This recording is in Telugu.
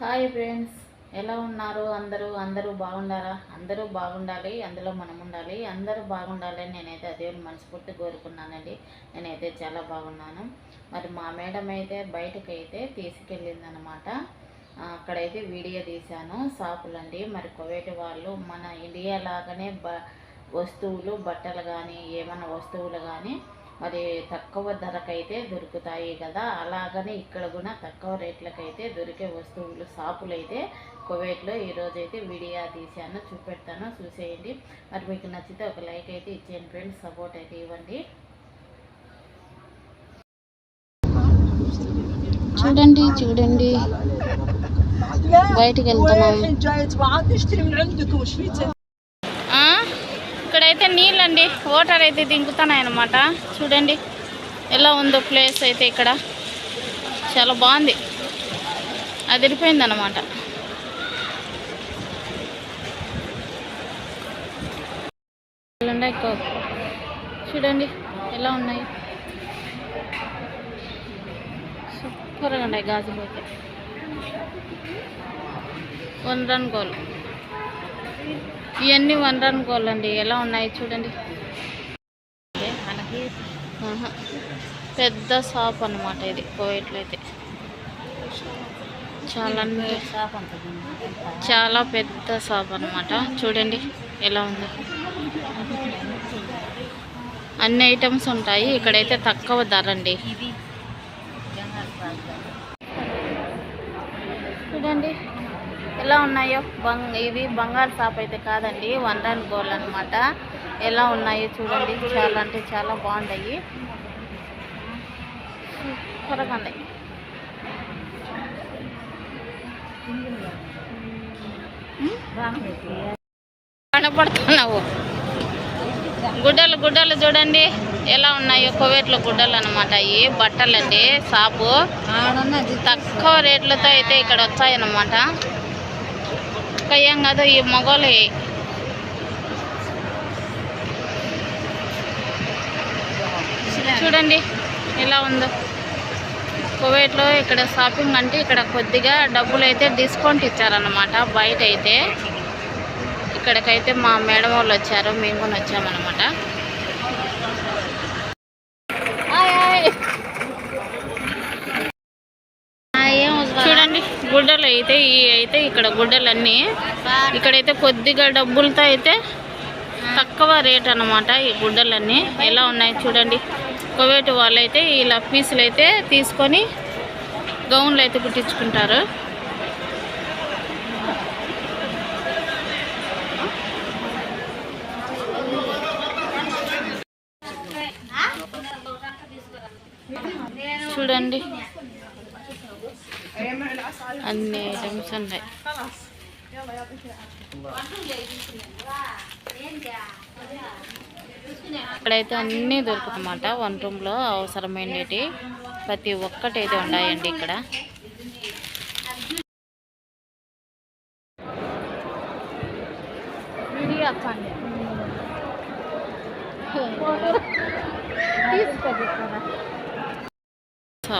హాయ్ ఫ్రెండ్స్ ఎలా ఉన్నారు? అందరూ అందరూ బాగుండారా అందరూ బాగుండాలి అందులో మనం ఉండాలి అందరూ బాగుండాలి అని నేనైతే అదే మనస్ఫూర్తి కోరుకున్నానండి. నేనైతే చాలా బాగున్నాను. మరి మా మేడం అయితే బయటకు అయితే తీసుకెళ్ళిందనమాట అక్కడైతే వీడియో తీశాను. షాపులండి. మరి కువైట్ వాళ్ళు మన ఇండియా లాగానే బ వస్తువులు బట్టలు కానీ ఏమైనా వస్తువులు కానీ మరి తక్కువ ధరకైతే దొరుకుతాయి కదా. అలాగని ఇక్కడ కూడా తక్కువ రేట్లకైతే దొరికే వస్తువులు షాపులు అయితే కువైట్లో ఈరోజు అయితే వీడియో తీశాను చూపెడతాను చూసేయండి. మరి మీకు నచ్చితే ఒక లైక్ అయితే ఇచ్చేయండి ఫ్రెండ్స్ సపోర్ట్ అయితే ఇవ్వండి. చూడండి చూడండి. బయటికి వెళ్తున్నాం. ఇక్కడైతే నీళ్ళండి. వాటర్ అయితే దింకుతున్నాయి చూడండి. ఎలా ఉందో ప్లేస్ అయితే ఇక్కడ. చాలా బాగుంది. అదిరిపోయింది అనమాట చూడండి. ఎలా ఉన్నాయి? సూపర్గా ఉన్నాయి గాజులు అయితే. వన్ రన్ గోల్ ఇవన్నీ వన్ రన్ గోల్ అండి. ఎలా ఉన్నాయి చూడండి. పెద్ద షాప్ అన్నమాట ఇది కోవిట్లో అయితే చాలా చాలా పెద్ద షాప్ అన్నమాట. చూడండి ఎలా ఉంది. అన్ని ఐటమ్స్ ఉంటాయి. ఇక్కడైతే తక్కువ ధర అండి. చూడండి. ఎలా ఉన్నాయో? బంగ్ ఇవి బంగారు షాప్ అయితే కాదండి వన్ రన్ గోల్డ్ అనమాట ఎలా ఉన్నాయో చూడండి. చాలా అంటే చాలా బాగున్నాయి. సూపర్గా ఉన్నాయి. కనపడుతున్నావు. గుడ్డలు గుడ్డలు చూడండి. ఎలా ఉన్నాయో? కువైట్లో గుడ్డలు అనమాట ఇవి బట్టలండి షాపు. తక్కువ రేట్లతో అయితే ఇక్కడ వచ్చాయన్నమాట. ఇంకా ఏం కాదు ఈ మొగలు. చూడండి ఎలా ఉందో. కువైట్లో ఇక్కడ షాపింగ్ అంటే ఇక్కడ కొద్దిగా డబ్బులు అయితే డిస్కౌంట్ ఇచ్చారన్నమాట బయట అయితే ఇక్కడికైతే మా మేడం వాళ్ళు వచ్చారు మేము కూడా వచ్చామన్నమాట చూడండి గుడ్డలు అయితే ఈ అయితే ఇక్కడ గుడ్డలన్నీ. ఇక్కడైతే కొద్దిగా డబ్బులతో అయితే తక్కువ రేట్ అన్నమాట ఈ గుడ్డలన్నీ. ఎలా ఉన్నాయి చూడండి. కువైట్ వాళ్ళు అయితే ఇలా పీసులు అయితే తీసుకొని గౌన్లు అయితే కుట్టించుకుంటారు. చూడండి. అన్ని ఐటమ్స్ ఉన్నాయి. ఇక్కడైతే అన్నీ దొరుకుతామాట వన్ రూమ్లో అవసరమైనవి. ప్రతి ఒక్కటి అయితే ఉన్నాయండి ఇక్కడ. సో